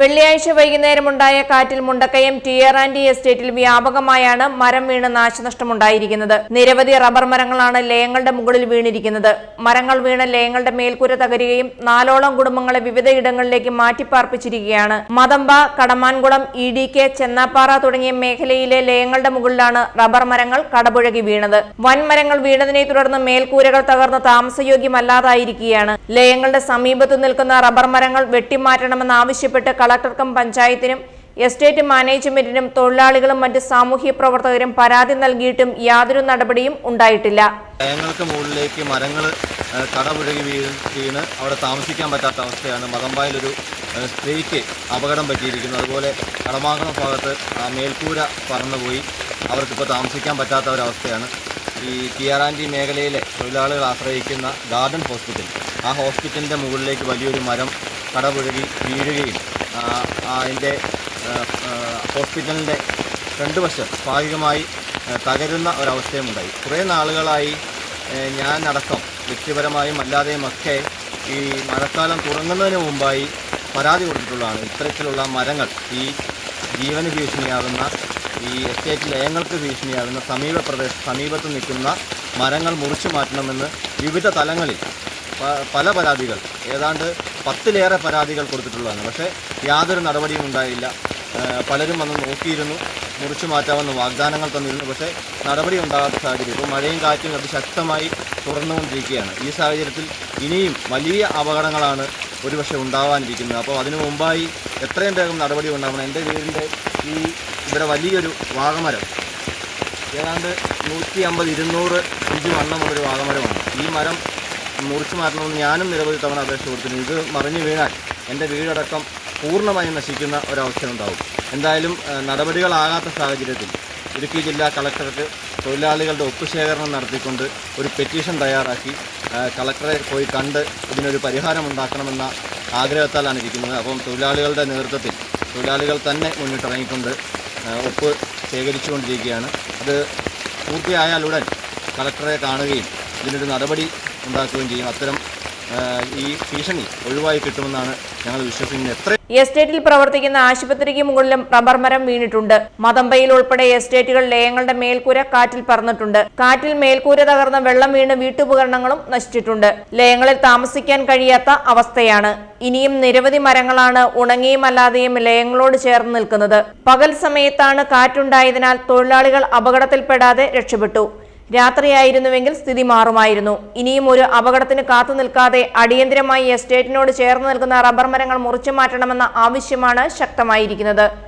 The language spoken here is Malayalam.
വെള്ളിയാഴ്ച വൈകുന്നേരമുണ്ടായ കാറ്റിൽ മുണ്ടക്കയം ടിയർ ആൻഡി എസ്റ്റേറ്റിൽ വ്യാപകമായാണ് മരം വീണ് നാശനഷ്ടമുണ്ടായിരിക്കുന്നത്. നിരവധി റബ്ബർ മരങ്ങളാണ് ലയങ്ങളുടെ മുകളിൽ വീണിരിക്കുന്നത്. മരങ്ങൾ വീണ് ലയങ്ങളുടെ മേൽക്കൂര തകരുകയും നാലോളം കുടുംബങ്ങളെ വിവിധയിടങ്ങളിലേക്ക് മാറ്റിപ്പാർപ്പിച്ചിരിക്കുകയാണ്. Mathampa Kadamankulam E D K Chennappara തുടങ്ങിയ മേഖലയിലെ ലയങ്ങളുടെ മുകളിലാണ് റബ്ബർ മരങ്ങൾ കടപുഴകി വീണത്. വൻമരങ്ങൾ വീണതിനെ തുടർന്ന് മേൽക്കൂരകൾ തകർന്ന് താമസയോഗ്യമല്ലാതായിരിക്കുകയാണ്. ലയങ്ങളുടെ സമീപത്ത് നിൽക്കുന്ന റബ്ബർ മരങ്ങൾ വെട്ടിമാറ്റണമെന്ന് വെട്ടിമാറ്റണമെന്നാവശ്യപ്പെട്ട് കളക്ടർക്കും പഞ്ചായത്തിനും എസ്റ്റേറ്റ് മാനേജ്മെന്റിനും തൊഴിലാളികളും മറ്റ് സാമൂഹ്യ പ്രവർത്തകരും പരാതി നൽകിയിട്ടും യാതൊരു നടപടിയും ഉണ്ടായിട്ടില്ല. ജയങ്ങൾക്ക് മുകളിലേക്ക് മരങ്ങൾ കടപുഴകി വീണ് അവിടെ താമസിക്കാൻ പറ്റാത്ത അവസ്ഥയാണ്. മതമ്പായിലൊരു സ്ത്രീക്ക് അപകടം പറ്റിയിരിക്കുന്നു. അതുപോലെ കടമാകുന്ന ഭാഗത്ത് മേൽക്കൂര പറന്നുപോയി. അവർക്കിപ്പോൾ താമസിക്കാൻ പറ്റാത്ത ഒരവസ്ഥയാണ്. ഈ കിയാറാൻഡി മേഖലയിലെ തൊഴിലാളികൾ ആശ്രയിക്കുന്ന ഗാർഡൻ ഹോസ്പിറ്റൽ ആ ഹോസ്പിറ്റലിന്റെ മുകളിലേക്ക് വലിയൊരു മരം കടപുഴകി വീഴുകയും അതിന്റെ ഹോസ്പിറ്റലിന്റെ രണ്ട് വശം ഭാഗികമായി തകരുന്ന ഒരവസ്ഥയുമുണ്ടായി. കുറേ നാളുകളായി ഞാനടക്കം വ്യക്തിപരമായും അല്ലാതെയും ഒക്കെ ഈ മഴക്കാലം തുടങ്ങുന്നതിന് മുമ്പായി പരാതി കൊടുത്തിട്ടുള്ളതാണ്. ഇത്തരത്തിലുള്ള മരങ്ങൾ ഈ ജീവന് ഭീഷണിയാകുന്ന ഈ എസ്റ്റേറ്റ് ലയങ്ങൾക്ക് ഭീഷണിയാകുന്ന സമീപ പ്രദേശ സമീപത്ത് നിൽക്കുന്ന മരങ്ങൾ മുറിച്ചു മാറ്റണമെന്ന് വിവിധ തലങ്ങളിൽ പല പരാതികൾ. ഏതാണ്ട് പത്തിലേറെ പരാതികൾ കൊടുത്തിട്ടുള്ളതാണ്. പക്ഷേ യാതൊരു നടപടിയും ഉണ്ടായില്ല. പലരും വന്ന് നോക്കിയിരുന്നു. മുറിച്ചു മാറ്റാമെന്ന് വാഗ്ദാനങ്ങൾ തന്നിരുന്നു. പക്ഷേ നടപടി ഉണ്ടാകാത്ത സാഹചര്യം. ഇപ്പോൾ മഴയും കാറ്റും അതിശക്തമായി തുടർന്നുകൊണ്ടിരിക്കുകയാണ് ഈ സാഹചര്യത്തിൽ ഇനിയും വലിയ അപകടങ്ങളാണ് ഒരുപക്ഷെ ഉണ്ടാവാനിരിക്കുന്നത്. അപ്പോൾ അതിനു മുമ്പായി എത്രയും വേഗം നടപടി ഉണ്ടാവണം. എന്റെ വീടിന്റെ ഈ ഇവിടെ വലിയൊരു വാഗമരം. ഏതാണ്ട് നൂറ്റി അമ്പത് ഇരുന്നൂറ് ഇഞ്ച് വണ്ണമുള്ളൊരു വാഗമരമാണ്. ഈ മരം മുറിച്ചു മാറ്റണമെന്ന് ഞാനും നിരവധി തവണ അപേക്ഷ കൊടുത്തിരുന്നു ഇത് മറിഞ്ഞു വീണാൽ എന്റെ വീടടക്കം പൂർണമായും നശിക്കുന്ന ഒരവസ്ഥയുണ്ടാവും. എന്തായാലും നടപടികളാകാത്ത സാഹചര്യത്തിൽ ഇടുക്കി ജില്ലാ കളക്ടർക്ക് തൊഴിലാളികളുടെ ഒപ്പുശേഖരണം നടത്തിക്കൊണ്ട് ഒരു പെറ്റീഷൻ തയ്യാറാക്കി കളക്ടറെ പോയി കണ്ട് ഇതിനൊരു പരിഹാരം ഉണ്ടാക്കണമെന്ന ആഗ്രഹത്താലാണ് ഇരിക്കുന്നത്. അപ്പം തൊഴിലാളികളുടെ നേതൃത്വത്തിൽ തൊഴിലാളികൾ തന്നെ മുന്നിട്ടിറങ്ങിക്കൊണ്ട് ഒപ്പ് ശേഖരിച്ചുകൊണ്ടിരിക്കുകയാണ്. അത് പൂർത്തിയായാലുടൻ കളക്ടറെ കാണുകയും ഇതിനൊരു നടപടി ഉണ്ടാക്കുകയും ചെയ്യും. അത്തരം ഈ ഭീഷണി ഒഴിവായി കിട്ടുമെന്നാണ് ഞങ്ങൾ വിശ്വസിക്കുന്നത്. എത്ര എസ്റ്റേറ്റിൽ പ്രവർത്തിക്കുന്ന ആശുപത്രിക്ക് മുകളിലും റബ്ബർ മരം വീണിട്ടുണ്ട്. മതമ്പയിൽ ഉൾപ്പെടെ എസ്റ്റേറ്റുകൾ ലയങ്ങളുടെ മേൽക്കൂര കാറ്റിൽ പറന്നിട്ടുണ്ട്. കാറ്റിൽ മേൽക്കൂര തകർന്ന വെള്ളം വീണ് വീട്ടുപകരണങ്ങളും നശിച്ചിട്ടുണ്ട്. ലയങ്ങളിൽ താമസിക്കാൻ കഴിയാത്ത അവസ്ഥയാണ്. ഇനിയും നിരവധി മരങ്ങളാണ് ഉണങ്ങിയും അല്ലാതെയും ലയങ്ങളോട് ചേർന്ന് നിൽക്കുന്നത്. പകൽ സമയത്താണ് കാറ്റുണ്ടായതിനാൽ തൊഴിലാളികൾ അപകടത്തിൽപ്പെടാതെ രക്ഷപ്പെട്ടു. രാത്രിയായിരുന്നുവെങ്കിൽ സ്ഥിതി മാറുമായിരുന്നു. ഇനിയും ഒരു അപകടത്തിന് കാത്തു നിൽക്കാതെ അടിയന്തരമായി എസ്റ്റേറ്റിനോട് ചേർന്ന് നിൽക്കുന്ന റബ്ബർ മരങ്ങൾ മുറിച്ചു മാറ്റണമെന്ന ആവശ്യമാണ് ശക്തമായിരിക്കുന്നത്.